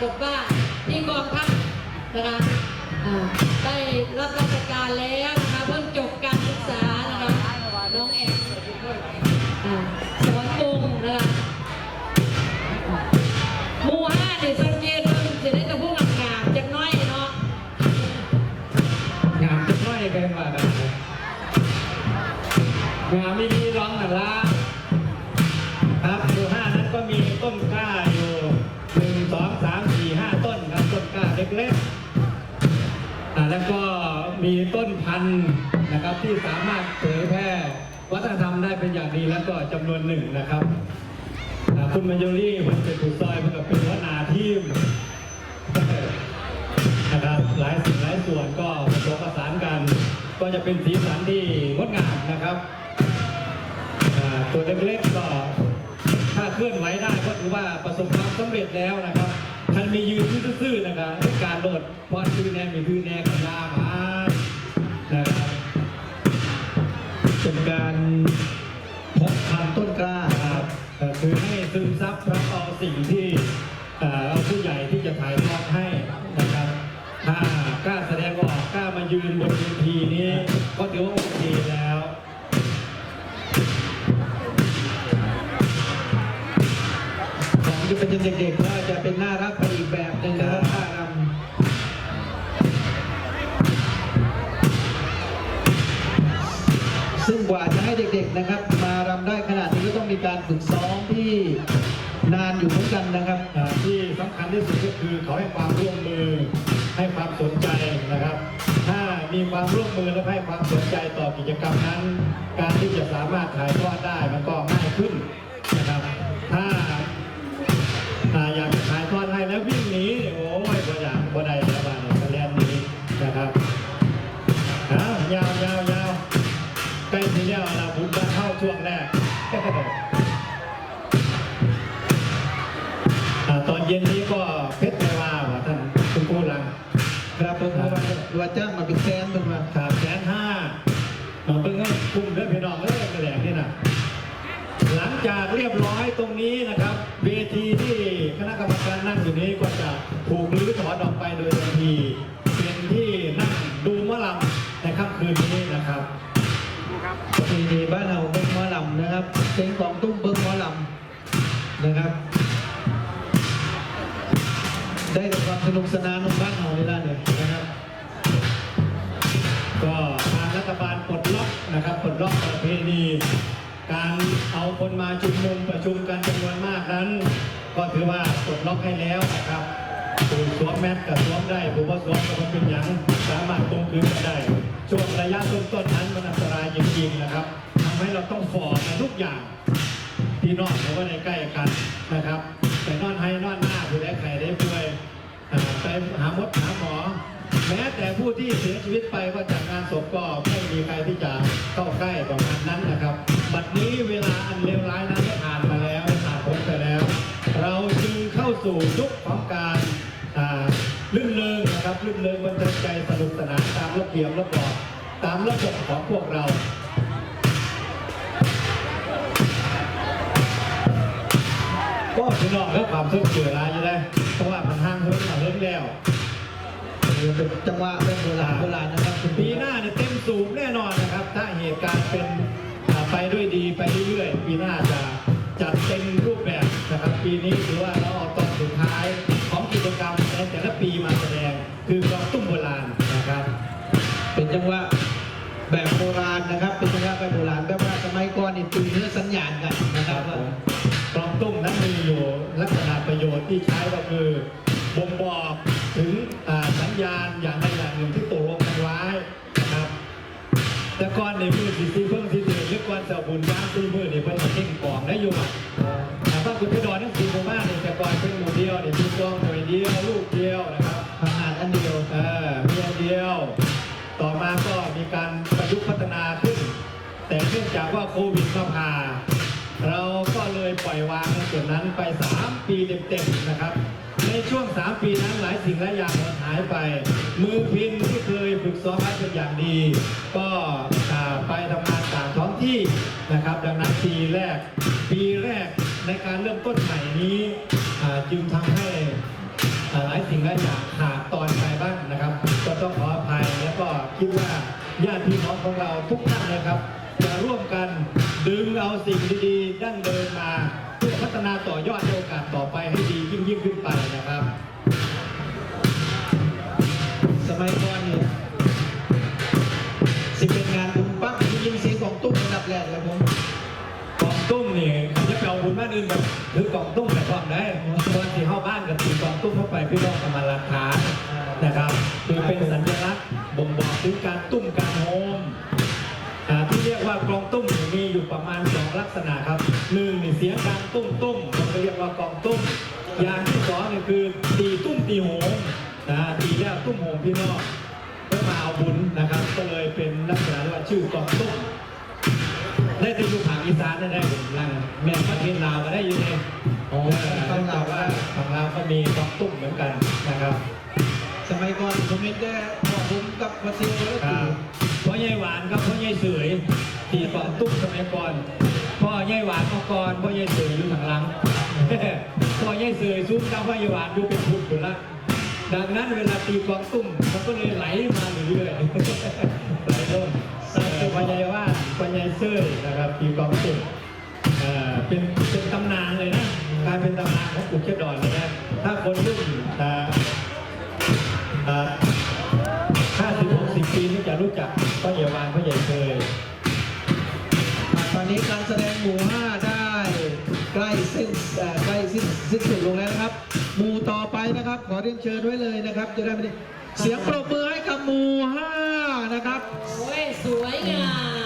ปรากฏว่าที่กองทัพนะคะได้รับราชการแล้ว ต้นพันนะครับที่สามารถเผยแพร่วัฒนธรรมได้เป็นอย่างดีแล้วก็จำนวนหนึ่งนะครับคุณมัญญรีคุณเป็นผู้ซอยเพื่อเป็นหัวนาทีมนะครับหลายสิ่งหลายส่วนก็ผสมผสานกัน ก็จะเป็นสีสันที่งดงามนะครับตัวเล็กๆก็ถ้าเคลื่อนไหวได้ก็ถือว่าประสบความสำเร็จแล้วนะครับท่านมียืนซื่อๆนะครับในการโหลดพอคือแนวมีคือแนวกันยามา นะครับเป็นการพาะพันต้นกล้าครับคือให้ซึมซับรับเอาสิ่งที่เอาผู้ใหญ่ที่จะถ่ายทอดให้นะครับ ถ้ากล้าแสดงออกกล้ามายืนบนเวทีนี้ ก็ถือว่าโอเคแล้วของที่เป็นเด็กๆก็จะเป็นน่ารักไป ซึ่งกว่าจะให้เด็กๆนะครับมารำได้ขนาดนี้ก็ต้องมีการฝึกซ้อมที่นานอยู่เหมือนกันนะครับ อ่าที่สำคัญที่สุดก็คือเขาให้ความร่วมมือให้ความสนใจนะครับ ถ้ามีความร่วมมือและให้ความสนใจต่อกิจกรรมนั้น การที่จะสามารถถ่ายทอดได้มันก็ง่ายขึ้น ช่วงแรกอ่าตอนเย็นนี้ก็เพชรไพรวาว่ะท่านคุณครูลังครับผมว่าว่าจ้างมาเป็นแสนเป็นมาขาดแสนห้าเอาเพิ่งให้คุ้มเรื่องพี่น้องเอ้ยกระแหลกนี่นะหลังจากเรียบร้อยตรงนี้นะครับ เวทีที่คณะกรรมการนั่งอยู่นี้ก็จะถูกรื้อถอนออกไปโดยทันทีเป็นที่ ประเพณีบ้านเราเบิ้งหมอลำนะครับเพลงกองตุ้มเบิ้งหมอลำนะครับ ได้แต่ความสนุกสนานของบ้านเราในร้านเลยนะครับ ก็ทางรัฐบาลปลดล็อกนะครับปลดล็อกประเพณีการเอาคนมาชุมนุมประชุมกันจำนวนมากนั้น ก็ถือว่าปลดล็อกให้แล้วนะครับ สวมแมสกับสวมได้ผู้ว่าสวมก็บ่เป็นอย่างสามารถตรงคืนกันได้ช่วงระยะต้นๆนั้นมันอันตรายจริงๆนะครับทำให้เราต้องฝ่อกันทุกอย่างที่นอนเขาก็ในใกล้กันนะครับ แต่นอนให้นอนหน้าผู้ได้ไข่ได้ป่วยไปหาหมดหาหมอ แม้แต่ผู้ที่เสียชีวิตไปก็จากงานศพก็ไม่มีใครที่จะเข้าใกล้ประมาณนั้นนะครับ บัดนี้เวลาอันเลวร้ายนั้นได้ผ่านมาแล้วผ่านพ้นไปแล้ว เราจึงเข้าสู่ยุคของการ ลื่นเริงนะครับลื่นเริงบันเทิงใจสนุกสนานตามระเบียบระบอบตามระบบของพวกเราก็พี่น้องก็ความทุกข์เกิดอะไรอยู่ได้เพราะว่ามันห้างเฮิร์ตมาเฮิร์ตแล้วเป็นจังหวะเป็นโบราณโบราณนะครับคุณปีหน้าเนี่ยเต็มสูบแน่นอนนะครับ ถ้าเหตุการณ์เป็นอ่าไปด้วยดีไปเรื่อยๆปีหน้าจะจัดเต็มรูปแบบนะครับ ปีนี้ถือ ราณนะครับ เป็นจังหวะแบบโบราณแบบว่าสมัยก่อนนี่ตีเนื้อสัญญาณกันนะครับว่ากองตุ้มนั้นมีอยู่ลักษณะประโยชน์ที่ใช้ก็คือบ่งบอกถึงอ่าสัญญาณอย่างใดอย่างหนึ่งที่ตกลงกันไว้นะครับแต่ก่อนในมือสีสีเพิ่งสีเดือดหรือก่อนเสาบุญย่างสีมือเนี่ยเพิ่นมาเก่งกองได้อยู่อะแต่อมาก็มีการประยุกต์พัฒนาขึ้น แต่เนื่องจากว่าโควิดมาพาเราก็เลยปล่อยวางในส่วนนั้นไป 3 ปีเต็มๆนะครับ ในช่วง 3 ปีนั้นหลายสิ่งหลายอย่างมันหายไป มือพินที่เคยฝึกซ้อมไว้เป็นอย่างดี ก็ไปทำงานต่างท้องที่นะครับ ดังนั้นปีแรก ปีแรกในการเริ่มต้นใหม่นี้จึงทำให้หลายสิ่งหลายอย่าง ของเราทุกท่านนะครับ จะร่วมกันดึงเอาสิ่งดีๆดั้งเดิมมา เพื่อพัฒนาต่อยอดในโอกาสต่อไปให้ดียิ่งยิ่งขึ้นไปนะครับ สมัยก่อนเนี่ยสิเป็นงานบุญปั๊บได้ยินเสียงของตุ้มอันดับแรกเลยผมกองตุ้มนี่เขาจะไปเอาบุญบ้านอื่นแบบถือกองตุ้มแต่ความได้ตอนที่เข้าบ้านกับถือกองตุ้มเข้าไปพี่น้องกำมาราคานะครับคือ ตุ้มอย่างที่สองนี่คือตีตุ้มตีโหมนะตีแล้วตุ้มโหมพี่น้องเพื่อมาเอาบุญนะครับ ก็เลยเป็นลักษณะที่ว่าชื่อกองตุ้มได้ไปอยู่ภาคอีสานได้ได้ผมลังแม่ประเทศลาวก็ได้อยู่เองอ๋อฟังเราว่าฝั่งลาวก็มีกองตุ้มเหมือนกันนะครับ สมัยก่อนผมเห็นแต่พ่อผมกับพระเซียวแล้วคคืรับอพ่อใหญ่หวานครับพ่อใหญ่เสยตีกองตุ้มสมัยก่อนพ่อใหญ่หวานมาก่อนพ่อใหญ่เสยอยู่ทางหลัง พอใหญ่เสยซุ้มกับพ่อใหวานอยู่เป็นพุทธอยู่ละดังนั้นเวลาตีกองตุ้มมันก็เลยไหลมาเรื่อยๆไหลลงเอ่อพ่อใหญ่ว่านพ่อใหญ่เสยนะครับตีกองตุ้มเอ่อเป็นเป็นตำนานเลยนะกลายเป็นตำนานของกุกเชดอนเลยนะถ้าคนรุ่นห้าสิบหกสิบปีนี่จะรู้จักพ่อใหญ่วานพ่อใหญ่เคยตอนนี้การแสดงหมู่ห้า ล้สิ้นเอ่อใกล้สิ้นสิ้นสุดลงแล้วนะครับ หมู่ต่อไปนะครับ ขอเรียนเชิญไว้เลยนะครับ จะได้ไม่ได้เสียงปรบมือให้กับหมู่ห้านะครับ โอ้ย สวยงาม